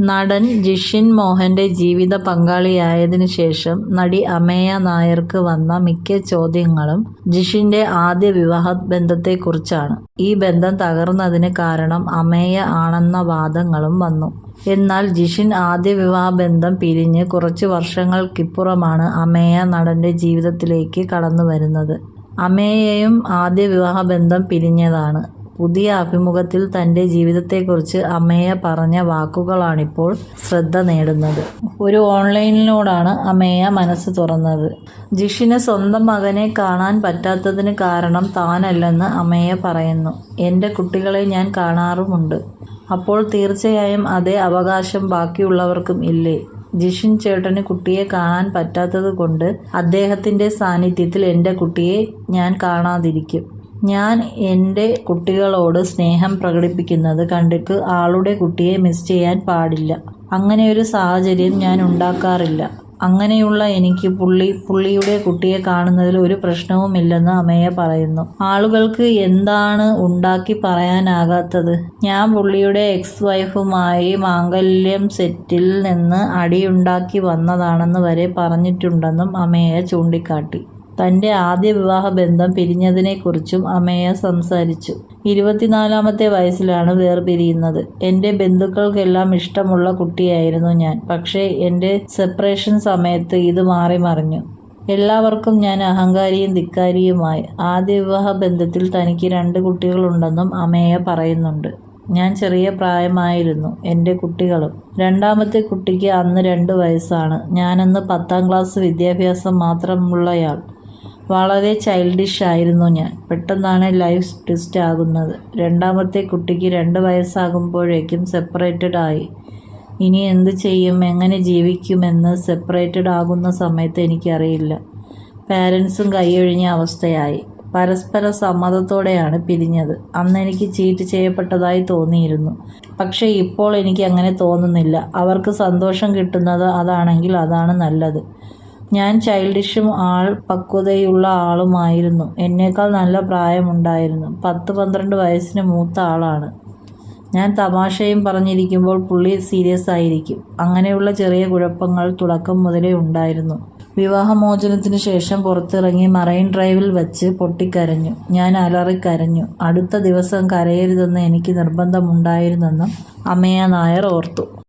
നടൻ ജിഷിൻ മോഹന്റെ ജീവിത പങ്കാളിയായതിനു ശേഷം നടി അമേയ നായർക്ക് വന്ന മിക്ക ചോദ്യങ്ങളും ജിഷിന്റെ ആദ്യ വിവാഹ ബന്ധത്തെക്കുറിച്ചാണ്. ഈ ബന്ധം തകർന്നതിന് കാരണം അമേയ ആണെന്ന വാദങ്ങളും വന്നു. എന്നാൽ ജിഷിൻ ആദ്യ വിവാഹ ബന്ധം പിരിഞ്ഞ് കുറച്ച് വർഷങ്ങൾക്കിപ്പുറമാണ് അമേയ നടന്റെ ജീവിതത്തിലേക്ക് കടന്നു വരുന്നത് അമേയയും ആദ്യ വിവാഹ ബന്ധം പിരിഞ്ഞതാണ്. പുതിയ അഭിമുഖത്തിൽ തന്റെ ജീവിതത്തെക്കുറിച്ച് അമേയ പറഞ്ഞ വാക്കുകളാണിപ്പോൾ ശ്രദ്ധ നേടുന്നത്. ഒരു ഓൺലൈനിനോടാണ് അമേയ മനസ്സ് തുറന്നത്. ജിഷിന് സ്വന്തം മകനെ കാണാൻ പറ്റാത്തതിന് കാരണം താനല്ലെന്ന് അമേയ പറയുന്നു. എന്റെ കുട്ടികളെ ഞാൻ കാണാറുമുണ്ട്. അപ്പോൾ തീർച്ചയായും അതേ അവകാശം ബാക്കിയുള്ളവർക്കും ഇല്ലേ. ജിഷിൻ ചേട്ടന് കുട്ടിയെ കാണാൻ പറ്റാത്തത് കൊണ്ട് അദ്ദേഹത്തിന്റെ സാന്നിധ്യത്തിൽ എന്റെ കുട്ടിയെ ഞാൻ കാണാതിരിക്കും. ഞാൻ എന്റെ കുട്ടികളോട് സ്നേഹം പ്രകടിപ്പിക്കുന്നത് കണ്ടിട്ട് ആളുടെ കുട്ടിയെ മിസ് ചെയ്യാൻ പാടില്ല. അങ്ങനെ ഒരു സാഹചര്യം ഞാൻ ഉണ്ടാക്കാറില്ല. അങ്ങനെയുള്ള എനിക്ക് പുള്ളി പുള്ളിയുടെ കുട്ടിയെ കാണുന്നതിൽ ഒരു പ്രശ്നവുമില്ലെന്ന് അമ്മയെ പറയുന്നു. ആളുകൾക്ക് എന്താണ് ഉണ്ടാക്കി പറയാനാകാത്തത്. ഞാൻ പുള്ളിയുടെ എക്സ് വൈഫുമായി മാംഗല്യം സെറ്റിൽ നിന്ന് അടിയുണ്ടാക്കി വന്നതാണെന്ന് വരെ പറഞ്ഞിട്ടുണ്ടെന്നും അമ്മയെ ചൂണ്ടിക്കാട്ടി. തന്റെ ആദ്യ വിവാഹ ബന്ധം പിരിഞ്ഞതിനെക്കുറിച്ചും അമേയ സംസാരിച്ചു. "ഇരുപത്തിനാലാമത്തെ വയസ്സിലാണ് വേർപിരിയുന്നത്. എന്റെ ബന്ധുക്കൾക്കെല്ലാം ഇഷ്ടമുള്ള കുട്ടിയായിരുന്നു ഞാൻ. പക്ഷേ എന്റെ സെപ്പറേഷൻ സമയത്ത് ഇത് മാറിമറിഞ്ഞു. എല്ലാവർക്കും ഞാൻ അഹങ്കാരിയും ധിക്കാരിയുമായി. ആദ്യ വിവാഹ ബന്ധത്തിൽ തനിക്ക് രണ്ട് കുട്ടികളുണ്ടെന്നും അമേയ പറയുന്നുണ്ട്. ഞാൻ ചെറിയ പ്രായമായിരുന്നു. എന്റെ കുട്ടികളും. രണ്ടാമത്തെ കുട്ടിക്ക് അന്ന് രണ്ട് വയസ്സാണ്. ഞാനന്ന് പത്താം ക്ലാസ് വിദ്യാഭ്യാസം മാത്രമുള്ളയാൾ. വളരെ ചൈൽഡിഷ് ആയിരുന്നു ഞാൻ. പെട്ടെന്നാണ് ലൈഫ് ട്വിസ്റ്റ് ആകുന്നത്. രണ്ടാമത്തെ കുട്ടിക്ക് രണ്ട് വയസ്സാകുമ്പോഴേക്കും സെപ്പറേറ്റഡ് ആയി. ഇനി എന്ത് ചെയ്യും എങ്ങനെ ജീവിക്കുമെന്ന് സെപ്പറേറ്റഡ് ആകുന്ന സമയത്ത് എനിക്കറിയില്ല. പാരന്റ്സും കൈയൊഴിഞ്ഞ അവസ്ഥയായി. പരസ്പര സമ്മതത്തോടെയാണ് പിരിഞ്ഞത്. അന്ന് എനിക്ക് ചീറ്റ് ചെയ്യപ്പെട്ടതായി തോന്നിയിരുന്നു. പക്ഷേ ഇപ്പോൾ എനിക്ക് അങ്ങനെ തോന്നുന്നില്ല. അവർക്ക് സന്തോഷം കിട്ടുന്നത് അതാണെങ്കിൽ അതാണ് നല്ലത്. ഞാൻ ചൈൽഡിഷും ആൾ പക്വതയുള്ള ആളുമായിരുന്നു. എന്നേക്കാൾ നല്ല പ്രായമുണ്ടായിരുന്നു. പത്ത് പന്ത്രണ്ട് വയസ്സിന് മൂത്ത ആളാണ്. ഞാൻ തമാശയും പറഞ്ഞിരിക്കുമ്പോൾ പുള്ളി സീരിയസ് ആയിരിക്കും അങ്ങനെയുള്ള ചെറിയ കുഴപ്പങ്ങൾ തുടക്കം മുതലേ ഉണ്ടായിരുന്നു. വിവാഹമോചനത്തിന് ശേഷം പുറത്തിറങ്ങി മറൈൻ ഡ്രൈവിൽ വെച്ച് പൊട്ടിക്കരഞ്ഞു. ഞാൻ അലറിക്കരഞ്ഞു. അടുത്ത ദിവസം കരയരുതെന്ന് എനിക്ക് നിർബന്ധമുണ്ടായിരുന്നെന്നും അമ്മയ നായർ ഓർത്തു.